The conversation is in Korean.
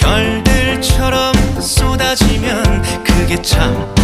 별들처럼 쏟아지면 그게 참